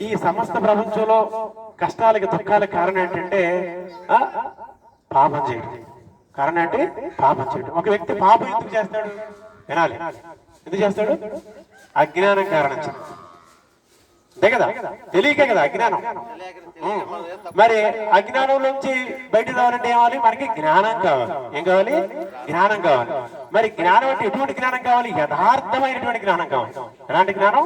ఈ సమస్త ప్రపంచంలో కష్టాలకి దుఃఖాలకి కారణం ఏంటంటే పాపం చేయడం. కారణం ఏంటి పాపం చేయడం. ఒక వ్యక్తి పాపం ఎందుకు చేస్తాడు? వినాలి. ఎందుకు చేస్తాడు? అజ్ఞానం కారణం అంతే కదా? తెలియకే కదా అజ్ఞానం. మరి అజ్ఞానం నుంచి బయట రావాలంటే ఏమాలి మనకి జ్ఞానం కావాలి. ఏం కావాలి? జ్ఞానం కావాలి. మరి జ్ఞానం అంటే ఎటువంటి జ్ఞానం కావాలి? యథార్థమైనటువంటి జ్ఞానం కావాలి. ఎలాంటి జ్ఞానం?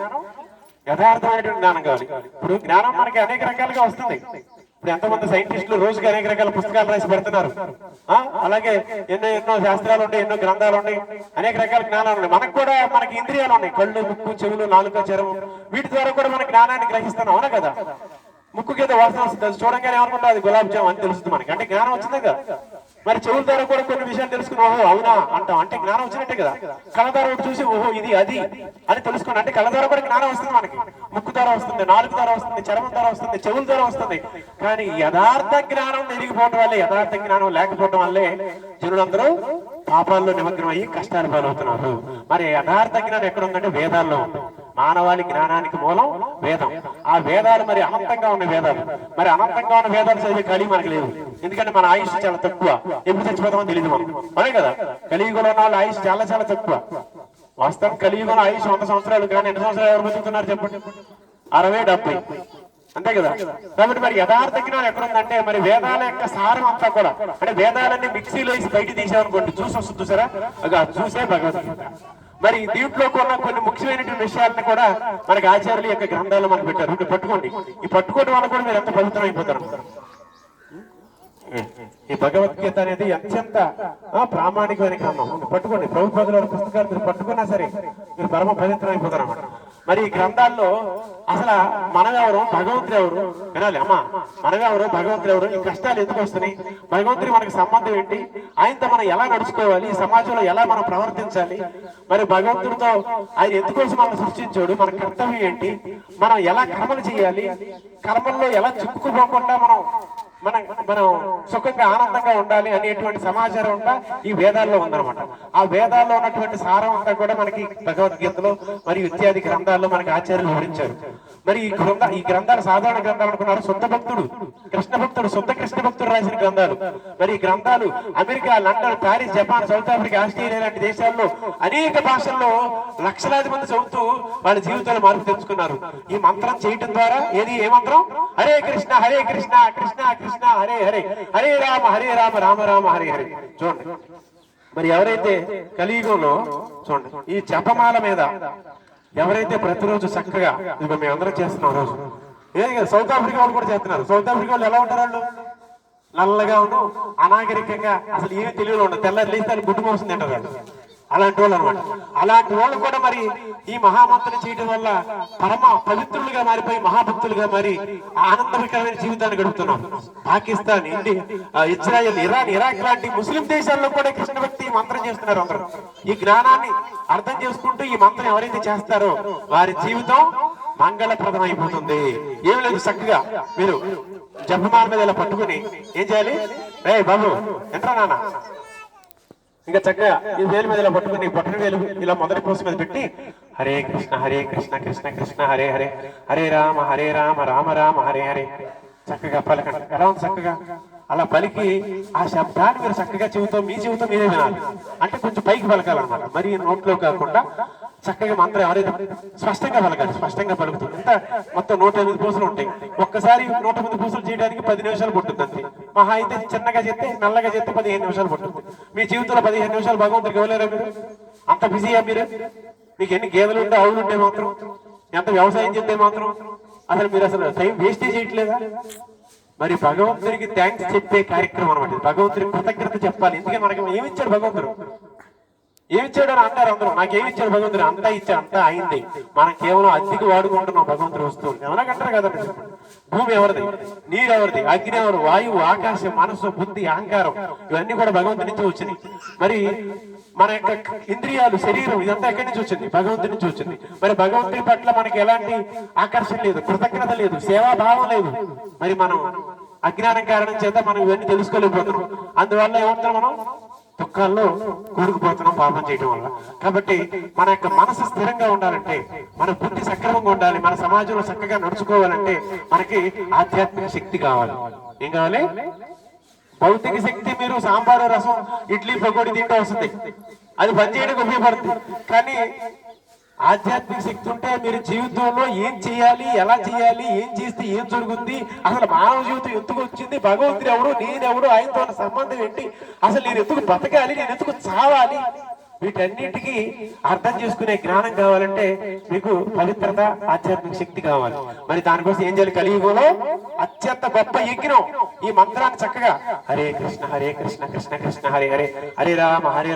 యథార్థమైనటువంటి జ్ఞానం కావాలి. ఇప్పుడు జ్ఞానం మనకి అనేక రకాలుగా వస్తుంది. ఇప్పుడు ఎంతమంది సైంటిస్టులు రోజుకి అనేక రకాల పుస్తకాలు రాసి పెడుతున్నారు. అలాగే ఎన్నో ఎన్నో శాస్త్రాలు ఉన్నాయి ఎన్నో గ్రంథాలు ఉన్నాయి. అనేక రకాల జ్ఞానాలు ఉన్నాయి. మనకు కూడా మనకి ఇంద్రియాలు ఉన్నాయి. కళ్ళు ముక్కు చెవులు నాలుక చర్మం. వీటి ద్వారా కూడా మన జ్ఞానాన్ని గ్రహిస్తున్నాం. అవునా కదా? ముక్కు కింద వాసన వస్తుంది. చూడంగానే ఏమనుకుంటా అది గులాబ్ జామ్ అని తెలుస్తుంది మనకి. అంటే జ్ఞానం వచ్చిందా కదా? మరి చెవుల ద్వారా కూడా కొన్ని విషయాలు తెలుసుకుని ఓహో అవునా? అంటాం. అంటే జ్ఞానం వచ్చినట్టే కదా. కళ్ళ ద్వారా చూసి ఓహో ఇది అది అని తెలుసుకుని అంటే కళ్ళ ద్వారా కూడా జ్ఞానం వస్తుంది మనకి. ముక్కు ద్వారా వస్తుంది నాలుగు ద్వారా వస్తుంది చర్మం ద్వారా వస్తుంది చెవుల ద్వారా వస్తుంది. కానీ యథార్థ జ్ఞానం పెరిగిపోవడం వల్లే యథార్థ జ్ఞానం లేకపోవడం వల్లే జనులందరూ పాపాల్లో నిమగ్నం అయ్యి కష్టాలు పాలవుతున్నారు. మరి యథార్థ జ్ఞానం ఎక్కడ ఉందంటే వేదాల్లో ఉంది. మానవాళి జ్ఞానానికి మూలం వేదం. ఆ వేదాలు మరి అనంతంగా ఉన్న వేదాలు. మరి అనంతంగా ఉన్న వేదాలు చదివే కలి మనకు లేదు. ఎందుకంటే మన ఆయుష్ చాలా తక్కువ. ఎప్పుడు చచ్చిపోతామో తెలియదు మనం కదా? కలియుగంలో ఉన్న వాళ్ళ ఆయుష్ చాలా చాలా తక్కువ. వాస్తవం కలియుగంలో ఆయుష్ వంద సంవత్సరాలు కానీ ఎన్ని సంవత్సరాలు ఎవరు బతుకుతున్నారు చెప్పండి? అరవై డెబ్బై అంతే కదా? కాబట్టి మరి యథార్థ జ్ఞానం ఎక్కడ ఉందంటే మరి వేదాల యొక్క సారం అంతా కూడా. అంటే వేదాలన్నీ మిక్సీలో వేసి బయట తీసామనుకోండి చూసి వస్తుంది చూసారా? చూసే భగవద్గీత. మరి దీంట్లో కూడా కొన్ని ముఖ్యమైనటువంటి విషయాలను కూడా మనకి ఆచార్యుల యొక్క గ్రంథాలు మనకు పెట్టారు. ఇప్పుడు పట్టుకోండి. ఈ పట్టుకోవడం వల్ల కూడా మీరు ఎంత పవిత్రం అయిపోతారు? ఈ భగవద్గీత అనేది అత్యంత ప్రామాణికమైన గ్రంథం. పట్టుకోండి. ప్రభుత్వ పుస్తకాలు మీరు పట్టుకున్నా సరే మీరు పరమ పవిత్రం అయిపోతారు అన్నమాట. మరి ఈ గ్రంథాల్లో అసలు మనమెవరు భగవంతుడు ఎవరు? వినాలి అమ్మా. మనమెవరు భగవంతుడు ఎవరు? ఈ కష్టాలు ఎందుకు వస్తున్నాయి? భగవంతుడి మనకి సంబంధం ఏంటి? ఆయనతో మనం ఎలా నడుచుకోవాలి? ఈ సమాజంలో ఎలా మనం ప్రవర్తించాలి? మరి భగవంతుడితో ఆయన ఎందుకోసం మనం సృష్టించాడు? మన కర్తవ్యం ఏంటి? మనం ఎలా కర్మలు చేయాలి? కర్మల్లో ఎలా చిక్కుకుపోకుండా మనం మనం మనం సుఖంగా ఆనందంగా ఉండాలి అనేటువంటి సమాచారం అంతా ఈ వేదాల్లో ఉందన్నమాట. ఆ వేదాల్లో ఉన్నటువంటి సారం అంతా కూడా మనకి భగవద్గీతలో మరియు ఇత్యాది గ్రంథాల్లో మనకి ఆచార్యులు వివరించారు. మరి ఈ గ్రంథ ఈ గ్రంథాలు సాధారణ గ్రంథాలు అనుకున్నారు? సొంత భక్తుడు కృష్ణ భక్తుడు సొంత కృష్ణ భక్తుడు రాసిన గ్రంథాలు. మరి ఈ గ్రంథాలు America London Paris Japan South Africa Australia లాంటి దేశాల్లో అనేక భాషల్లో లక్షలాది మంది చదువుతూ వాళ్ళ జీవితాలు మార్పు తెచ్చుకున్నారు. ఈ మంత్రం చేయటం ద్వారా ఏది? ఏ మంత్రం? హరే కృష్ణ హరే కృష్ణ కృష్ణ కృష్ణ హరే హరే. హరే రామ హరే రామ రామ రామ హరే హరే. చూడండి. మరి ఎవరైతే కలియుగంలో చూడండి ఈ జపమాల మీద ఎవరైతే ప్రతిరోజు చక్కగా ఇదిగో మేము అందరం చేస్తున్నాం రోజు. ఏం కాదు సౌత్ ఆఫ్రికా వాళ్ళు కూడా చేస్తున్నారు. సౌత్ ఆఫ్రికా వాళ్ళు ఎలా ఉంటారు వాళ్ళు? నల్లగా ఉండు అనాగరికంగా అసలు ఏమీ తెలియదు ఉండదు తెల్లారి లేస్తే గుడ్డు మోసం తింటారు వాళ్ళు. అలాంటి వాళ్ళు అనమాట అలాంటి వాళ్ళు కూడా మరి ఈ మహామంత్రం చేయడం వల్ల పరమ పవిత్రులుగా మారిపోయి మహాభక్తులుగా మారి ఆనందకరమైన జీవితాన్ని గడుపుతున్నారు Pakistan India Israel Iran Iraq లాంటి ముస్లిం దేశాల్లో కూడా కృష్ణ భక్తి మంత్రం చేస్తున్నారు అందరు. ఈ జ్ఞానాన్ని అర్థం చేసుకుంటూ ఈ మంత్రం ఎవరైతే చేస్తారో వారి జీవితం మంగళప్రదం అయిపోతుంది ఏం లేదు చక్కగా మీరు జపమాల మీద ఇలా పట్టుకుని ఏం చేయాలి? రే బాబు ఎంత నాన్న. ఇంకా చక్కగా ఈ వేలు మీద ఇలా పట్టుకుని పట్టిన వేలు ఇలా మొదటి కోసు మీద పెట్టి హరే కృష్ణ హరే కృష్ణ కృష్ణ కృష్ణ హరే హరే హరే రామ హరే రామ రామ రామ హరే హరే. చక్కగా పలకండి ఎలా ఉంది చక్కగా? అలా పలికి ఆ శబ్దాన్ని మీరు చక్కగా చెబుతాం మీ చెబుతాం మీరే వినాలి. అంటే కొంచెం పైకి పలకాలన్నమాట. మరి నోట్లో కాకుండా చక్కగా మంత్రం ఎవరైతే స్పష్టంగా పలకాలి స్పష్టంగా పలుకుతుంది ఎంత మొత్తం నూట ఎనిమిది పూసలు ఉంటాయి. ఒక్కసారి నూట ఎనిమిది పూసలు చేయడానికి పది నిమిషాలు పట్టుతుంది అంతే మహా అయితే చిన్నగా చెప్తే నల్లగా చెప్తే పదిహేను నిమిషాలు పట్టుతుంది మీ జీవితంలో పదిహేను నిమిషాలు భగవంతుడికి ఇవ్వలేరా మీరు? అంత బిజీయా మీరు? మీకు ఎన్ని గేదెలు ఉంటే ఆవులు ఉంటే మాత్రం ఎంత వ్యవసాయం చేస్తే మాత్రం అసలు మీరు అసలు టైం వేస్ట్ చేయట్లేదా? మరి భగవంతుడికి థ్యాంక్స్ చెప్పే కార్యక్రమం అనమాట భగవంతుడికి కృతజ్ఞత చెప్పాలి. ఎందుకంటే మనకి ఏమిచ్చాడు భగవంతుడు? ఏమి ఇచ్చాడని అంటారు అందరూ? నాకేమిచ్చాడు భగవంతుడు? అంతా ఇచ్చాడు అంతా అయింది. మనం కేవలం అద్దెకి వాడుకుంటున్నాం భగవంతుడు వస్తువులు. ఎవరికంటారు కదా భూమి ఎవరిది? నీరు ఎవరిది? అగ్ని ఎవరు? వాయువు ఆకాశం మనసు బుద్ధి అహంకారం ఇవన్నీ కూడా భగవంతుడి నుంచి వచ్చినాయి. మరి మన యొక్క ఇంద్రియాలు శరీరం ఇదంతా ఎక్కడి నుంచి వచ్చింది? భగవంతుడి నుంచి వచ్చింది. మరి భగవంతుడి పట్ల మనకి ఎలాంటి ఆకర్షణ లేదు కృతజ్ఞత లేదు సేవాభావం లేదు. మరి మనం అజ్ఞానం కారణం చేత మనం ఇవన్నీ తెలుసుకోలేకపోతున్నాం. అందువల్ల ఏమంటాం మనం? దుఃఖాల్లో కూరుకుపోతున్నాం పాపం చేయడం వల్ల. కాబట్టి మన యొక్క మనసు స్థిరంగా ఉండాలంటే మన బుద్ధి సక్రమంగా ఉండాలి మన సమాజంలో చక్కగా నడుచుకోవాలంటే మనకి ఆధ్యాత్మిక శక్తి కావాలి. ఏం కావాలి? భౌతిక శక్తి మీరు సాంబారు రసం ఇడ్లీ పకోడీ తింటూ వస్తుంది. అది పనిచేయడానికి ఉపయోగపడుతుంది. కానీ ఆధ్యాత్మిక శక్తి ఉంటే మీరు జీవితంలో ఏం చేయాలి ఎలా చేయాలి ఏం చేస్తే ఏం జరుగుతుంది అసలు మానవ జీవితం ఎందుకు వచ్చింది? భగవంతుడు ఎవడు నేనెవడు ఆయనతో ఉన్న సంబంధం ఏంటి? అసలు నేను ఎందుకు బతకాలి? నేను ఎందుకు చావాలి? వీటన్నిటికీ అర్థం చేసుకునే జ్ఞానం కావాలంటే మీకు పవిత్రత ఆధ్యాత్మిక శక్తి కావాలి. మరి దానికోసం ఏం చేయాలి? కలియుగంలో అత్యంత గొప్ప యజ్ఞం. ఈ మంత్రాన్ని చక్కగా హరే కృష్ణ హరే కృష్ణ కృష్ణ కృష్ణ హరే హరే హరే రామ హరే